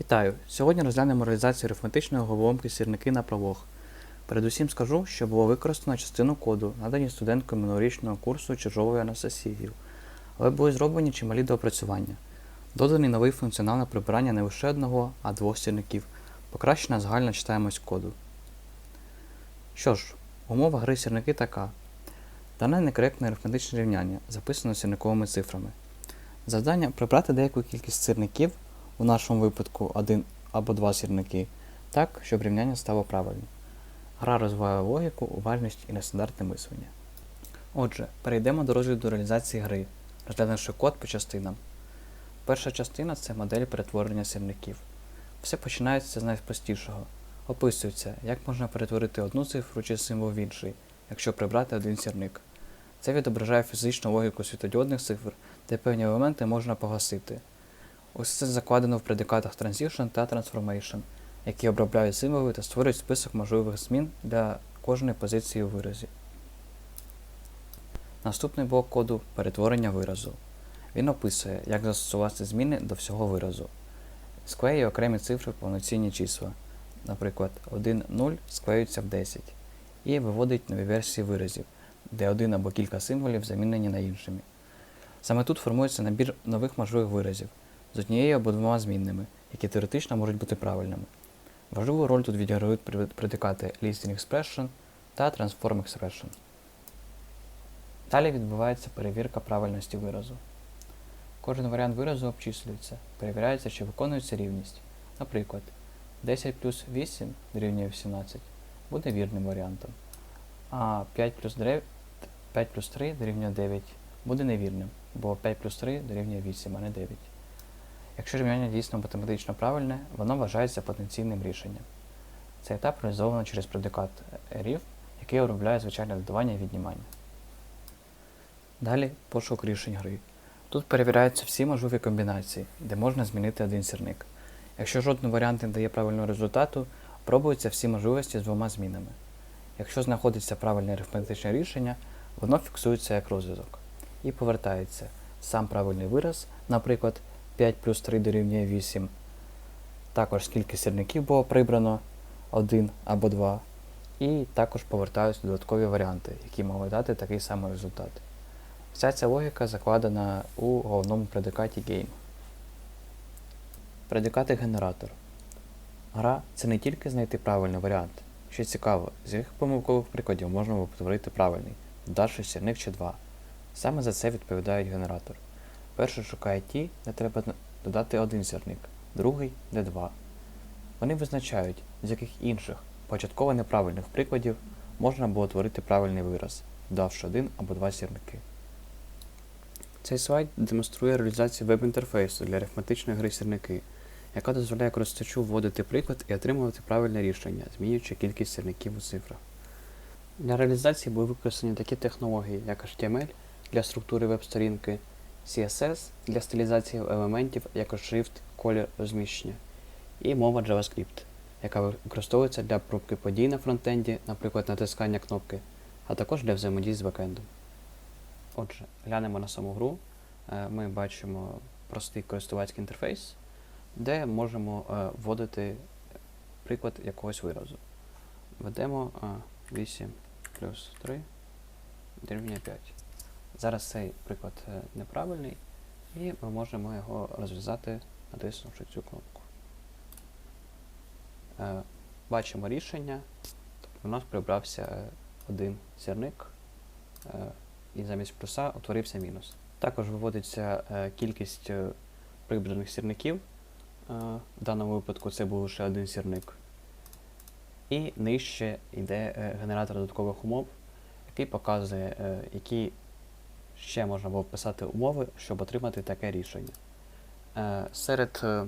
Вітаю! Сьогодні розглянемо реалізацію арифметичної головоломки сірники на пролог. Передусім скажу, що було використано частину коду, надані студенткою минулорічного курсу Чижовою Анастасією, але були зроблені чималі доопрацювання. Доданий новий функціонал на прибирання не лише одного, а двох сірників. Покращена загальна читаємость коду. Що ж, умова гри сірники така. Дане некоректне арифметичне рівняння, записано сірниковими цифрами. Завдання прибрати деяку кількість сірників, у нашому випадку один або два сірники, так, щоб рівняння стало правильним. Гра розвиває логіку, уважність і нестандартне мислення. Отже, перейдемо до розгляду реалізації гри, розглянувши код по частинам. Перша частина це модель перетворення сірників. Все починається з найпростішого. Описується, як можна перетворити одну цифру чи символ в інший, якщо прибрати один сірник. Це відображає фізичну логіку світодіодних цифр, де певні елементи можна погасити. Ось це закладено в предикатах Transition та Transformation, які обробляють символи та створюють список можливих змін для кожної позиції у виразі. Наступний блок коду перетворення виразу. Він описує, як застосувати зміни до всього виразу. Склеює окремі цифри в повноцінні числа. Наприклад, 1 0 склеюється в 10, і виводить нові версії виразів, де один або кілька символів замінені на іншими. Саме тут формується набір нових можливих виразів з однією або двома змінними, які теоретично можуть бути правильними. Важливу роль тут відіграють пред- предикати Listing Expression та Transform Expression. Далі відбувається перевірка правильності виразу. Кожен варіант виразу обчислюється, перевіряється, чи виконується рівність. Наприклад, 10 плюс 8 дорівнює 18 буде вірним варіантом, а 5 плюс 9 5 плюс 3 дорівнює 9 буде невірним, бо 5 плюс 3 дорівнює 8, а не 9. Якщо рівняння дійсно математично правильне, воно вважається потенційним рішенням. Цей етап реалізовано через предикат RIF, який обробляє звичайне додавання і віднімання. Далі пошук рішень гри. Тут перевіряються всі можливі комбінації, де можна змінити один сірник. Якщо жоден варіант не дає правильного результату, пробуються всі можливості з двома змінами. Якщо знаходиться правильне арифметичне рішення, воно фіксується як розв'язок і повертається сам правильний вираз, наприклад, 5 плюс 3 дорівнює 8. Також скільки сірників було прибрано, 1 або 2. І також повертаються додаткові варіанти, які мали дати такий самий результат. Вся ця логіка закладена у головному предикаті game. Предикати генератор. Гра це не тільки знайти правильний варіант. Що цікаво, з яких помилкових прикладів можна повторити правильний, додавши сірник чи два. Саме за це відповідають генератор. Перший шукає ті, де треба додати один сірник, другий де два. Вони визначають, з яких інших, початково неправильних прикладів можна було творити правильний вираз, додавши один або два сірники. Цей слайд демонструє реалізацію веб-інтерфейсу для арифметичної гри сірники, яка дозволяє користувачу вводити приклад і отримувати правильне рішення, змінюючи кількість сірників у цифрах. Для реалізації були використані такі технології, як HTML для структури веб-сторінки, CSS для стилізації елементів, як шрифт, колір, розміщення, і мова JavaScript, яка використовується для пробки подій на фронтенді, наприклад, натискання кнопки, а також для взаємодії з бекендом. Отже, глянемо на саму гру. Е, Ми бачимо простий користувацький інтерфейс, де можемо е, вводити приклад якогось виразу. Введемо е, 8 плюс 3 дорівнює 5. Зараз цей приклад е, неправильний, і ми можемо його розв'язати, натиснувши цю кнопку. Е, Бачимо рішення. Тобто у нас прибрався е, один сірник, е, і замість плюса утворився мінус. Також виводиться кількість прибраних сірників. В даному випадку це був лише один сірник. І нижче йде генератор додаткових умов, який показує, які ще можна було вписати умови, щоб отримати таке рішення. Е, Серед е,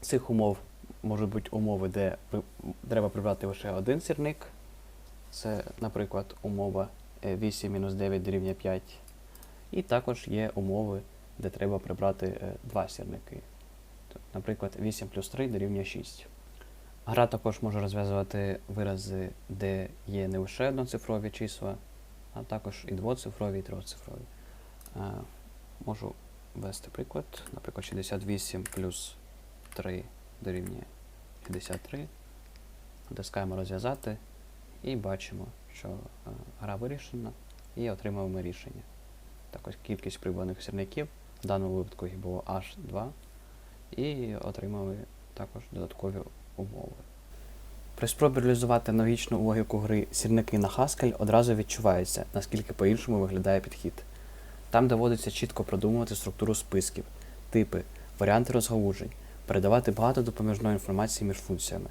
цих умов можуть бути умови, де треба прибрати лише один сірник. Це, наприклад, умова е, 8 мінус 9 дорівнює 5. І також є умови, де треба прибрати е, два сірники. Наприклад, 8 плюс 3 дорівнює 6. Гра також може розв'язувати вирази, де є не лише одноцифрові числа, а також і двоцифрові, і трьохцифрові. Е, Можу ввести приклад, наприклад, 68 плюс 3 дорівнює 53. Натискаємо розв'язати і бачимо, що е, гра вирішена і отримуємо рішення. Так ось кількість прибраних сірників, в даному випадку їх було аж 2, і отримали також додаткові умови. При спробі реалізувати аналогічну логіку гри сірники на Haskell одразу відчувається, наскільки по-іншому виглядає підхід. Там доводиться чітко продумувати структуру списків, типи, варіанти розгалужень, передавати багато допоміжної інформації між функціями.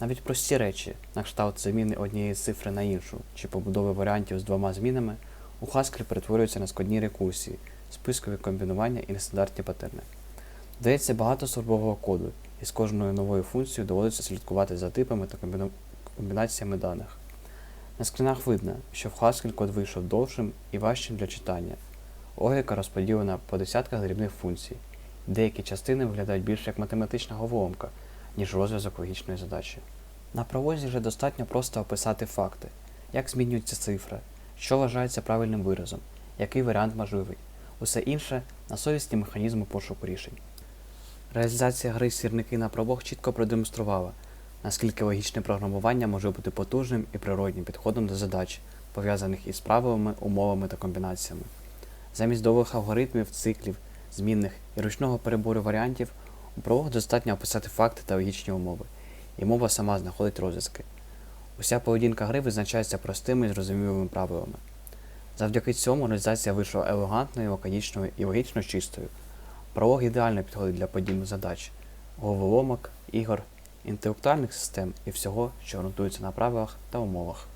Навіть прості речі, на кшталт заміни однієї цифри на іншу чи побудови варіантів з двома змінами, у Haskell перетворюються на складні рекурсії, спискові комбінування і нестандартні патерни. Додається багато службового коду, і з кожною новою функцією доводиться слідкувати за типами та комбінаціями даних. На скринах видно, що в Haskell код вийшов довшим і важчим для читання. Логіка розподілена по десятках дрібних функцій. Деякі частини виглядають більше як математична головоломка, ніж розв'язок логічної задачі. На пролозі вже достатньо просто описати факти, як змінюється цифра, що вважається правильним виразом, який варіант можливий. Усе інше на совісті механізму пошуку рішень. Реалізація гри сірники на пробог чітко продемонструвала, наскільки логічне програмування може бути потужним і природнім підходом до задач, пов'язаних із правилами, умовами та комбінаціями. Замість довгих алгоритмів, циклів, змінних і ручного перебору варіантів, у пролог достатньо описати факти та логічні умови, і мова сама знаходить розв'язки. Уся поведінка гри визначається простими і зрозумілими правилами. Завдяки цьому реалізація вийшла елегантною, лаконічною і логічно чистою. Пролог ідеально підходить для подібних задач, головоломок, ігор, інтелектуальних систем і всього, що ґрунтується на правилах та умовах.